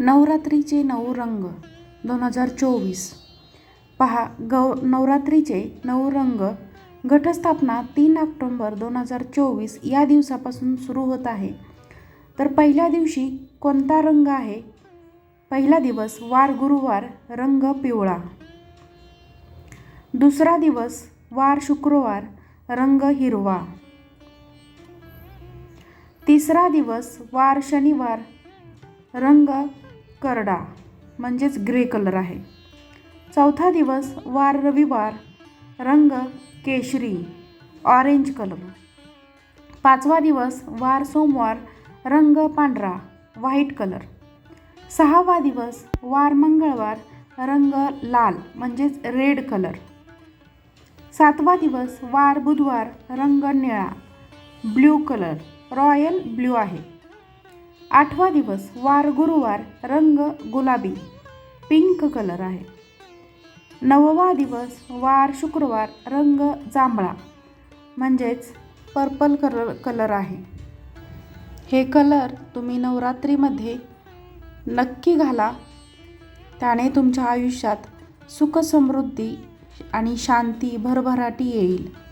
नवरात्रीचे नऊ रंग दोन हजार चोवीस. पहा गौ नवरात्रीचे नऊ रंग घटस्थापना तीन ऑक्टोंबर दोन हजार चोवीस या दिवसापासून सुरू होत आहे. तर पहिल्या दिवशी कोणता रंग आहे? पहिला दिवस वार गुरुवार रंग पिवळा. दुसरा दिवस वार शुक्रवार रंग हिरवा. तिसरा दिवस वार शनिवार रंग करडा म्हणजेच ग्रे कलर आहे. चौथा दिवस वार रविवार रंग केशरी ऑरेंज कलर. पाचवा दिवस वार सोमवार रंग पांढरा व्हाईट कलर. सहावा दिवस वार मंगळवार रंग लाल म्हणजेच रेड कलर. सातवा दिवस वार बुधवार रंग निळा ब्ल्यू कलर रॉयल ब्ल्यू आहे. आठवा दिवस वार गुरुवार रंग गुलाबी पिंक कलर आहे. नववा दिवस वार शुक्रवार रंग जांभळा म्हणजेच पर्पल कलर कलर आहे. हे कलर तुम्ही नवरात्रीमध्ये नक्की घाला. त्याने तुमच्या आयुष्यात सुख समृद्धी आणि शांती भरभराटी येईल.